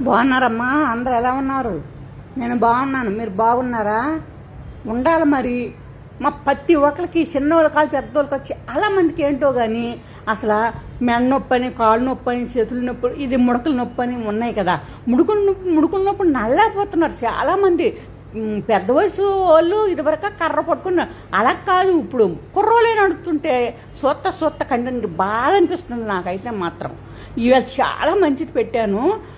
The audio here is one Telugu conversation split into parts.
బాగున్నారమ్మా? అందరు ఎలా ఉన్నారు? నేను బాగున్నాను. మీరు బాగున్నారా? ఉండాలి మరి. మా ప్రతి ఒక్కరికి చిన్నోళ్ళ కాదు పెద్దోళ్ళకి వచ్చి చాలా మందికి ఏంటో కానీ అసలు మెడ నొప్పి అని కాళ్ళు నొప్పి అని చేతుల నొప్పి ఇది ముడకల నొప్పి అని ఉన్నాయి కదా. ముడుకుల నొప్పి ముడుకుల నొప్పి నల్లైపోతున్నారు చాలామంది పెద్ద వయసు వాళ్ళు ఇదివరకు కర్ర పట్టుకున్నారు. అలా కాదు ఇప్పుడు కుర్రోలే నడుస్తుంటే సొత్త సొత్త కంటే బాధ అనిపిస్తుంది నాకైతే మాత్రం. ఇవాళ చాలా మంచిది పెట్టాను.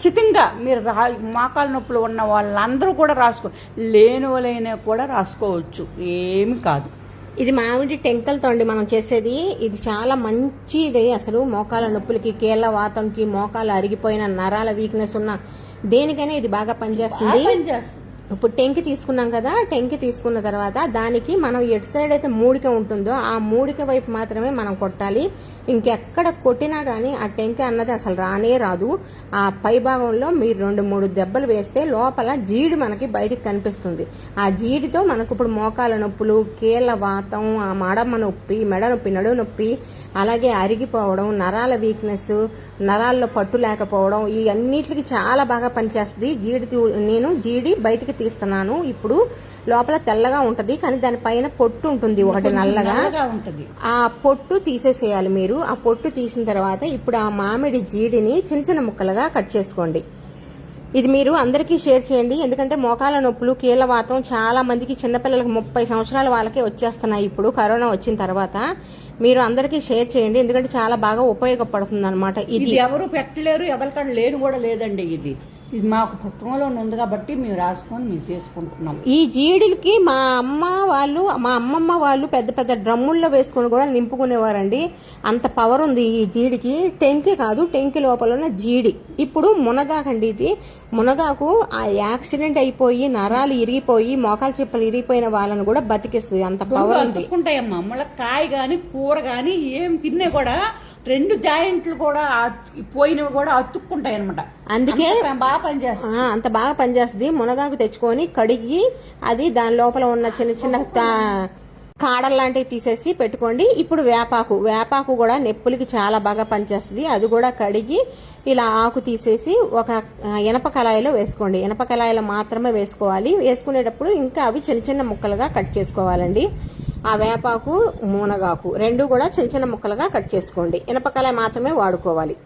ఖచ్చితంగా మీరు రా మోకాల నొప్పులు ఉన్న వాళ్ళందరూ కూడా రాసుకో లేని వాళ్ళైనా కూడా రాసుకోవచ్చు. ఏమి కాదు. ఇది మామిడి టెంకలతో అండి మనం చేసేది. ఇది చాలా మంచిది అసలు. మోకాల నొప్పులకి కీళ్ళ వాతంకి మోకాలు అరిగిపోయిన నరాల వీక్నెస్ ఉన్న దేనికైనా ఇది బాగా పనిచేస్తుంది. పని చేస్తుంది ఇప్పుడు టెంకి తీసుకున్నాం కదా టెంకి తీసుకున్న తర్వాత దానికి మనం ఎటు సైడ్ అయితే మూడిక ఉంటుందో ఆ మూడిక వైపు మాత్రమే మనం కొట్టాలి. ఇంకెక్కడ కొట్టినా కానీ ఆ టెంకి అన్నది అసలు రానే రాదు. ఆ పై భాగంలో మీరు రెండు మూడు దెబ్బలు వేస్తే లోపల జీడి మనకి బయటికి కనిపిస్తుంది. ఆ జీడితో మనకు ఇప్పుడు మోకాల నొప్పులు కీళ్ళ వాతం ఆ మడమ నొప్పి మెడ నొప్పి నడు నొప్పి అలాగే అరిగిపోవడం నరాల వీక్నెస్ నరాల్లో పట్టు లేకపోవడం ఈ అన్నిటికి చాలా బాగా పనిచేస్తుంది. జీడి నేను జీడి బయటికి తీస్తున్నాను. ఇప్పుడు లోపల తెల్లగా ఉంటది కానీ దానిపైన పొట్టు ఉంటుంది ఒకటి నల్లగా. ఉంటుంది. ఆ పొట్టు తీసేసేయాలి మీరు. ఆ పొట్టు తీసిన తర్వాత ఇప్పుడు ఆ మామిడి జీడిని చిన్న చిన్న ముక్కలుగా కట్ చేసుకోండి. ఇది మీరు అందరికీ షేర్ చేయండి. ఎందుకంటే మోకాల నొప్పులు కీళ్ళ వాతం చాలా మందికి చిన్నపిల్లలకు ముప్పై సంవత్సరాల వాళ్ళకే వచ్చేస్తున్నాయి ఇప్పుడు కరోనా వచ్చిన తర్వాత. మీరు అందరికీ షేర్ చేయండి. ఎందుకంటే చాలా బాగా ఉపయోగపడుతుంది అనమాట ఇది ఎవరు పెట్టలేరు ఎవరికాడ లేని కూడా లేదండి ఇది. ఇది మాకు పుస్తకంలో ఉంది కాబట్టి మేము రాసుకొని మేము చేసుకుంటున్నాం. ఈ జీడికి మా అమ్మ వాళ్ళు మా అమ్మమ్మ వాళ్ళు పెద్ద పెద్ద డ్రమ్ముల్లో వేసుకొని కూడా నింపుకునేవారండి. అంత పవర్ ఉంది ఈ జీడికి. టెంకి కాదు టెంకి లోపల ఉన్న జీడి. ఇప్పుడు మునగాకండి ఇది. మునగాకు ఆ యాక్సిడెంట్ అయిపోయి నరాలు ఇరిగిపోయి మోకాలు చిప్పలు ఇరిగిపోయిన వాళ్ళని కూడా బతికిస్తుంది. అంత పవర్ ఉంది. కాయ గాని కూర గాని ఏం తిన్నా కూడా రెండు జాయింట్లు కూడా పోయినవి కూడా అతుక్కుంటాయి అనమాట అందుకే బాగా పనిచేస్తుంది. అంత బాగా పనిచేస్తుంది. మునగాకు తెచ్చుకొని కడిగి అది దాని లోపల ఉన్న చిన్న చిన్న కాడలు లాంటివి తీసేసి పెట్టుకోండి. ఇప్పుడు వేపాకు వేపాకు కూడా నొప్పులకి చాలా బాగా పనిచేస్తుంది. అది కూడా కడిగి ఇలా ఆకు తీసేసి ఒక ఇనప కళాయిలో వేసుకోండి. ఇనప కళాయిలో మాత్రమే వేసుకోవాలి. వేసుకునేటప్పుడు ఇంకా అవి చిన్న చిన్న ముక్కలుగా కట్ చేసుకోవాలండి. ఆ వేపాకు మునగాకు రెండు కూడా చిన్న చిన్న ముక్కలుగా కట్ చేసుకోండి. ఇనపకాయ మాత్రమే వాడుకోవాలి.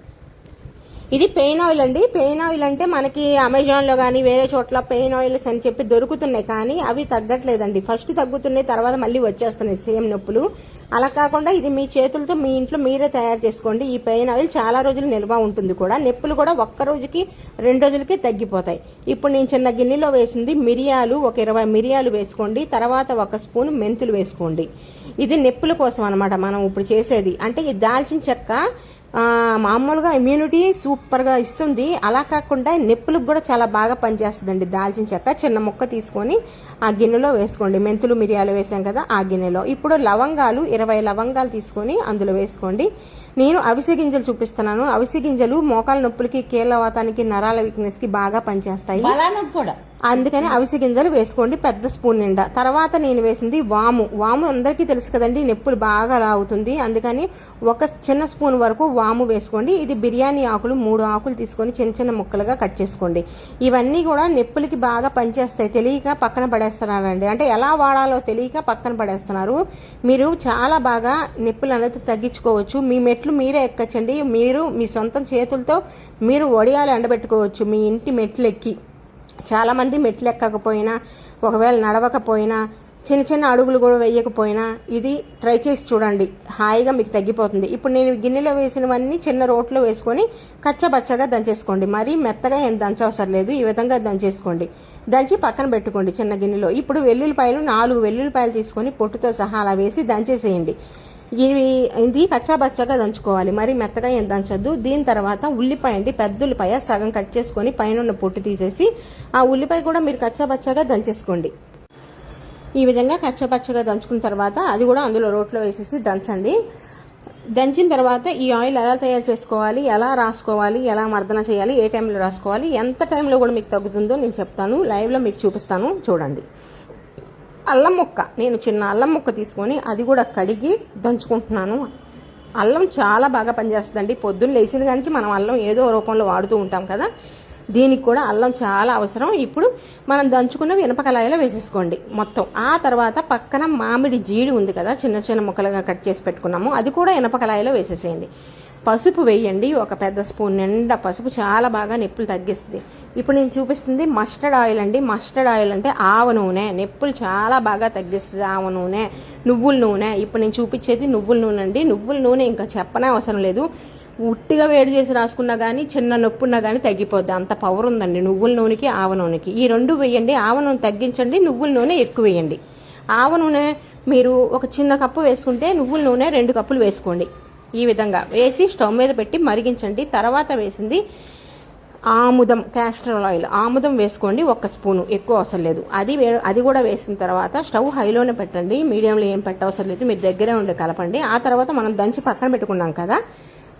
ఇది పెయిన్ ఆయిల్ అండి. పెయిన్ ఆయిల్ అంటే మనకి అమెజాన్లో కానీ వేరే చోట్ల పెయిన్ ఆయిల్స్ అని చెప్పి దొరుకుతున్నాయి కానీ అవి తగ్గట్లేదండి. ఫస్ట్ తగ్గుతున్నాయి తర్వాత మళ్ళీ వచ్చేస్తున్నాయి సేమ్ నొప్పులు. అలా కాకుండా ఇది మీ చేతులతో మీ ఇంట్లో మీరే తయారు చేసుకోండి. ఈ పెయిన్ ఆయిల్ చాలా రోజులు నిల్వ ఉంటుంది కూడా. నొప్పులు కూడా ఒక్క రోజుకి రెండు రోజులకి తగ్గిపోతాయి. ఇప్పుడు నేను చిన్న గిన్నెలో వేసింది మిరియాలు ఒక ఇరవై మిరియాలు వేసుకోండి. తర్వాత ఒక స్పూన్ మెంతులు వేసుకోండి. ఇది నొప్పుల కోసం అనమాట మనం ఇప్పుడు చేసేది. అంటే ఈ దాల్చిన చెక్క మామూలుగా ఇమ్యూనిటీ సూపర్గా ఇస్తుంది. అలా కాకుండా నొప్పులకు కూడా చాలా బాగా పనిచేస్తుందండి. దాల్చిన చెక్క చిన్న ముక్క తీసుకొని ఆ గిన్నెలో వేసుకోండి. మెంతులు మిరియాలు వేసాం కదా ఆ గిన్నెలో. ఇప్పుడు లవంగాలు ఇరవై లవంగాలు తీసుకొని అందులో వేసుకోండి. నేను అవిసె గింజలు చూపిస్తున్నాను. అవిసె గింజలు మోకాల నొప్పులకి కీళ్ళ వాతానికి నరాల వీక్నెస్కి బాగా పనిచేస్తాయి. కూడా. అందుకని అవిసె గింజలు వేసుకోండి పెద్ద స్పూన్ నిండా. తర్వాత నేను వేసింది వాము. వాము అందరికీ తెలుసు కదండి నొప్పులు బాగా లాగుతుంది. అందుకని ఒక చిన్న స్పూన్ వరకు వాము వేసుకోండి. ఇది బిర్యానీ ఆకులు మూడు ఆకులు తీసుకొని చిన్న చిన్న ముక్కలుగా కట్ చేసుకోండి. ఇవన్నీ కూడా నొప్పులకి బాగా పనిచేస్తాయి. తెలియక పక్కన పడేస్తున్నారండి. అంటే ఎలా వాడాలో తెలియక పక్కన పడేస్తున్నారు. మీరు చాలా బాగా నొప్పులు అనేది తగ్గించుకోవచ్చు. మీ మెట్లు మీరే ఎక్కచ్చండి. మీరు మీ సొంత చేతులతో మీరు వడియాలు ఎండబెట్టుకోవచ్చు. మీ ఇంటి మెట్లు ఎక్కి చాలామంది మెట్లు ఎక్కకపోయినా ఒకవేళ నడవకపోయినా చిన్న చిన్న అడుగులు కూడా వేయకపోయినా ఇది ట్రై చేసి చూడండి. హాయిగా మీకు తగ్గిపోతుంది. ఇప్పుడు నేను గిన్నెలో వేసినవన్నీ చిన్న రోట్లో వేసుకొని కచ్చబచ్చగా దంచేసుకోండి. మరీ మెత్తగా ఏం దంచవసరం లేదు. ఈ విధంగా దంచేసుకోండి. దంచి పక్కన పెట్టుకోండి చిన్న గిన్నెలో. ఇప్పుడు వెల్లుల్లిపాయలు నాలుగు వెల్లుల్లిపాయలు తీసుకొని పొట్టుతో సహా అలా వేసి దంచేసేయండి. ఇవి ఇది కచ్చాబచ్చాగా దంచుకోవాలి. మరి మెత్తగా ఏం దంచొద్దు. దీని తర్వాత ఉల్లిపాయ అండి. పెద్ద ఉల్లిపాయ సగం కట్ చేసుకొని పైన ఉన్న పొట్టు తీసేసి ఆ ఉల్లిపాయ కూడా మీరు కచ్చాబచ్చాగా దంచేసుకోండి. ఈ విధంగా కచ్చాబచ్చగా దంచుకున్న తర్వాత అది కూడా అందులో రోట్లో వేసేసి దంచండి. దంచిన తర్వాత ఈ ఆయిల్ ఎలా తయారు చేసుకోవాలి? ఎలా రాసుకోవాలి? ఎలా మర్దన చేయాలి? ఏ టైంలో రాసుకోవాలి? ఎంత టైంలో కూడా మీకు తగ్గుతుందో నేను చెప్తాను. లైవ్లో మీకు చూపిస్తాను. చూడండి. అల్లం ముక్క. నేను చిన్న అల్లం ముక్క తీసుకొని అది కూడా కడిగి దంచుకుంటున్నాను. అల్లం చాలా బాగా పనిచేస్తుందండి. పొద్దున్న లేచిన కానీ మనం అల్లం ఏదో రూపంలో వాడుతూ ఉంటాం కదా. దీనికి కూడా అల్లం చాలా అవసరం. ఇప్పుడు మనం దంచుకున్న మినపకలాయలో వేసేసుకోండి మొత్తం. ఆ తర్వాత పక్కన మామిడి జీడి ఉంది కదా చిన్న చిన్న ముక్కలుగా కట్ చేసి పెట్టుకున్నాము. అది కూడా ఇనపకలాయలో వేసేసేయండి. పసుపు వేయండి. ఒక పెద్ద స్పూన్ నిండా పసుపు చాలా బాగా నొప్పులు తగ్గిస్తుంది. ఇప్పుడు నేను చూపిస్తుంది మస్టర్డ్ ఆయిల్ అండి. మస్టర్డ్ ఆయిల్ అంటే ఆవ నూనె. నొప్పులు చాలా బాగా తగ్గిస్తుంది ఆవ నూనె నువ్వుల నూనె. ఇప్పుడు నేను చూపించేది నువ్వుల నూనె అండి. నువ్వుల నూనె ఇంకా చెప్పనే అవసరం లేదు. ఉట్టిగా వేడి చేసి రాసుకున్నా కానీ చిన్న నొప్పున్నా కానీ తగ్గిపోద్ది. అంత పవర్ ఉందండి నువ్వుల నూనెకి ఆవ నూనెకి. ఈ రెండు వేయండి. ఆవ నూనె తగ్గించండి. నువ్వుల నూనె ఎక్కువ వేయండి. ఆవ నూనె మీరు ఒక చిన్న కప్పు వేసుకుంటే నువ్వుల నూనె రెండు కప్పులు వేసుకోండి. ఈ విధంగా వేసి స్టవ్ మీద పెట్టి మరిగించండి. తర్వాత వేసింది ఆముదం క్యాస్టర్ ఆయిల్ ఆముదం వేసుకోండి ఒక్క స్పూను ఎక్కువ అవసరం లేదు. అది వే అది కూడా వేసిన తర్వాత స్టవ్ హైలోనే పెట్టండి. మీడియంలో ఏం పెట్టవసరం లేదు. మీరు దగ్గరే ఉండి కలపండి. ఆ తర్వాత మనం దంచి పక్కన పెట్టుకున్నాం కదా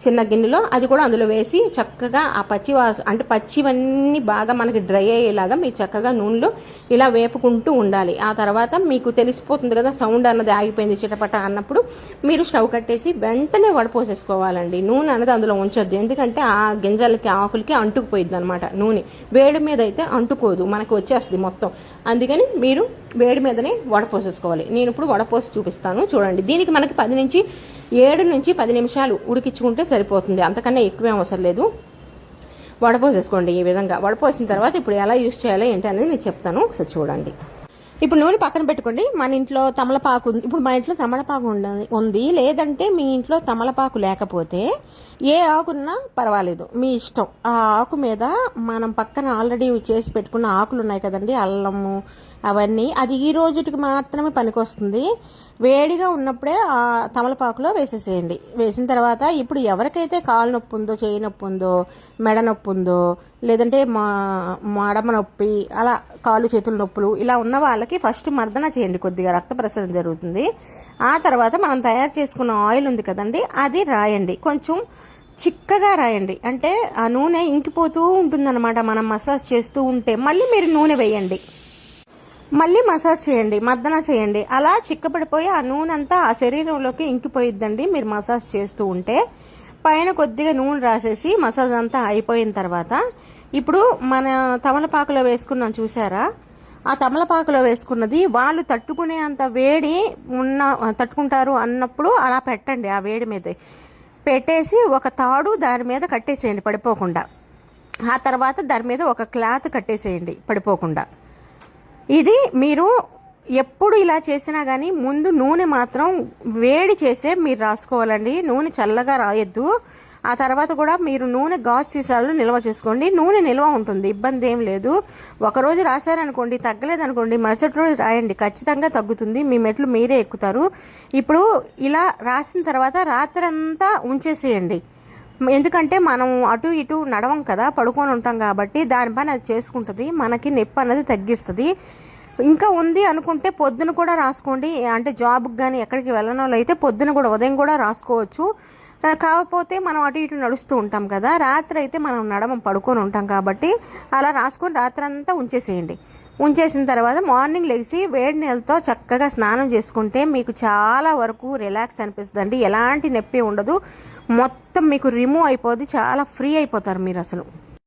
చిన్న గిన్నెలో అది కూడా అందులో వేసి చక్కగా ఆ పచ్చి వాస అంటే పచ్చివన్నీ బాగా మనకి డ్రై అయ్యేలాగా మీరు చక్కగా నూనెలో ఇలా వేపుకుంటూ ఉండాలి. ఆ తర్వాత మీకు తెలిసిపోతుంది కదా సౌండ్ అన్నది ఆగిపోయింది చిటపట అన్నప్పుడు మీరు స్టవ్ కట్టేసి వెంటనే వడపోసేసుకోవాలండి నూనె అన్నది అందులో ఉంచొద్దు. ఎందుకంటే ఆ గింజలకి ఆకులకి అంటుకుపోయింది అనమాట నూనె. వేడి మీద అయితే అంటుకోదు. మనకు వచ్చేస్తుంది మొత్తం. అందుకని మీరు వేడి మీదనే వడపోసేసుకోవాలి నేను ఇప్పుడు వడపోసి చూపిస్తాను. చూడండి. దీనికి మనకి పది నుంచి ఏడు నుంచి పది నిమిషాలు ఉడికించుకుంటే సరిపోతుంది. అంతకన్నా ఎక్కువే అవసరం లేదు. వడపోసేసుకోండి ఈ విధంగా. వడపోసిన తర్వాత ఇప్పుడు ఎలా యూస్ చేయాలో ఏంటి అనేది నేను చెప్తాను. ఒకసారి చూడండి. ఇప్పుడు నూనె పక్కన పెట్టుకోండి. మన ఇంట్లో తమలపాకు ఉంది. ఇప్పుడు మా ఇంట్లో తమలపాకు ఉంది. లేదంటే మీ ఇంట్లో తమలపాకు లేకపోతే ఏ ఆకున్నా పర్వాలేదు. మీ ఇష్టం. ఆ ఆకు మీద మనం పక్కన ఆల్రెడీ చేసి పెట్టుకున్న ఆకులు ఉన్నాయి కదండి. అల్లము అవన్నీ అది ఈ రోజుటికి మాత్రమే పనికొస్తుంది. వేడిగా ఉన్నప్పుడే ఆ తమలపాకులో వేసేసేయండి. వేసిన తర్వాత ఇప్పుడు ఎవరికైతే కాలు నొప్పి ఉందో చేయి నొప్పి ఉందో మెడ నొప్పి ఉందో లేదంటే మా మడమ నొప్పి అలా కాలు చేతుల నొప్పులు ఇలా ఉన్న వాళ్ళకి ఫస్ట్ మర్దన చేయండి కొద్దిగా రక్త ప్రసరణ జరుగుతుంది. ఆ తర్వాత మనం తయారు చేసుకున్న ఆయిల్ ఉంది కదండి అది రాయండి. కొంచెం చిక్కగా రాయండి. అంటే ఆ నూనె ఇంకిపోతూ ఉంటుందన్నమాట. మనం మసాజ్ చేస్తూ ఉంటే మళ్ళీ మీరు నూనె వేయండి. మళ్ళీ మసాజ్ చేయండి మర్దన చేయండి. అలా చిక్కపడిపోయి ఆ నూనె అంతా ఆ శరీరంలోకి ఇంకిపోయిద్దండి. మీరు మసాజ్ చేస్తూ ఉంటే పైన కొద్దిగా నూనె రాసేసి మసాజ్ అంతా అయిపోయిన తర్వాత ఇప్పుడు మన తమలపాకులో వేసుకున్నాం చూసారా? ఆ తమలపాకులో వేసుకున్నది వాళ్ళు తట్టుకునే అంత వేడి ఉన్న తట్టుకుంటారు అన్నప్పుడు అలా పెట్టండి ఆ వేడి మీద. పెట్టేసి ఒక తాడు దాని మీద కట్టేసేయండి పడిపోకుండా. ఆ తర్వాత దాని మీద ఒక క్లాత్ కట్టేసేయండి పడిపోకుండా. ఇది మీరు ఎప్పుడు ఇలా చేసినా కానీ ముందు నూనె మాత్రం వేడి చేసే మీరు రాసుకోవాలండి. నూనె చల్లగా రాయొద్దు. ఆ తర్వాత కూడా మీరు నూనె గాజు సీసాలు నిల్వ చేసుకోండి. నూనె నిల్వ ఉంటుంది. ఇబ్బంది ఏం లేదు. ఒకరోజు రాశారనుకోండి తగ్గలేదనుకోండి మరుసటి రోజు రాయండి. ఖచ్చితంగా తగ్గుతుంది. మీ మెట్లు మీరే ఎక్కుతారు. ఇప్పుడు ఇలా రాసిన తర్వాత రాత్రంతా ఉంచేసేయండి. ఎందుకంటే మనం అటు ఇటు నడవం కదా పడుకొని ఉంటాం కాబట్టి దాని పని అది చేసుకుంటుంది మనకి నొప్పి అనేది తగ్గిస్తుంది. ఇంకా ఉంది అనుకుంటే పొద్దున కూడా రాసుకోండి. అంటే జాబ్కి కానీ ఎక్కడికి వెళ్ళని వాళ్ళు అయితే పొద్దున కూడా ఉదయం కూడా రాసుకోవచ్చు. కాకపోతే మనం అటు ఇటు నడుస్తూ ఉంటాం కదా రాత్రి అయితే మనం నడమం పడుకొని ఉంటాం కాబట్టి అలా రాసుకొని రాత్రి అంతా ఉంచేసేయండి. ఉంచేసిన తర్వాత మార్నింగ్ లేచి వేడి నీళ్ళతో చక్కగా స్నానం చేసుకుంటే మీకు చాలా వరకు రిలాక్స్ అనిపిస్తుందండి. ఎలాంటి నొప్పి ఉండదు. మొత్తం మీకు రిమూవ్ అయిపోద్ది. చాలా ఫ్రీ అయిపోతారు మీరు అసలు.